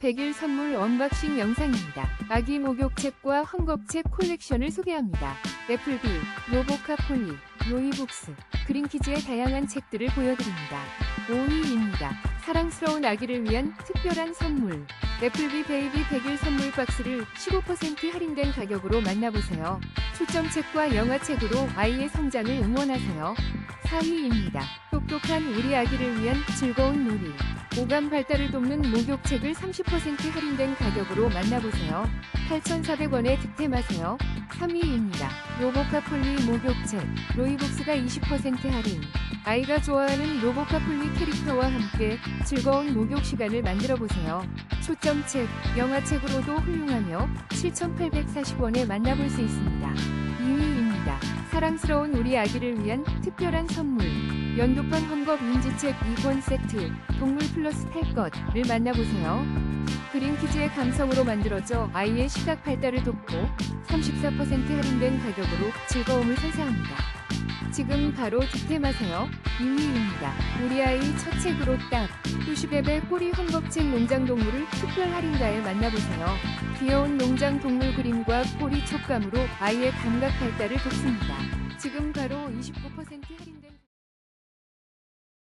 100일 선물 언박싱 영상입니다. 아기 목욕책과 헝겊책 콜렉션을 소개합니다. 애플비, 로보카폴리, 로이북스, 그린키즈의 다양한 책들을 보여드립니다. 5위입니다. 사랑스러운 아기를 위한 특별한 선물. 애플비 베이비 100일 선물 박스를 15% 할인된 가격으로 만나보세요. 초점책과 영화책으로 아이의 성장을 응원하세요. 4위입니다. 똑똑한 우리 아기를 위한 즐거운 놀이. 오감 발달을 돕는 목욕책을 30% 할인된 가격으로 만나보세요. 8,400원에 득템하세요. 3위입니다. 로보카폴리 목욕책. 로이북스가 20% 할인. 아이가 좋아하는 로보카폴리 캐릭터와 함께 즐거운 목욕 시간을 만들어 보세요. 초점책, 영화책으로도 훌륭하며 7,840원에 만나볼 수 있습니다. 2위입니다. 사랑스러운 우리 아기를 위한 특별한 선물. 연도판 헝겊 인지책 2권 세트, 동물 플러스 탈 것을 만나보세요. 그린키즈의 감성으로 만들어져 아이의 시각 발달을 돕고 34% 할인된 가격으로 즐거움을 선사합니다. 지금 바로 득템하세요. 2위입니다. 우리 아이 첫 책으로 딱! 휴시베베 꼬리 헝겊책 농장 동물을 특별 할인가에 만나보세요. 귀여운 농장 동물 그림과 꼬리 촉감으로 아이의 감각 발달을 돕습니다. 지금 바로 29% 할인된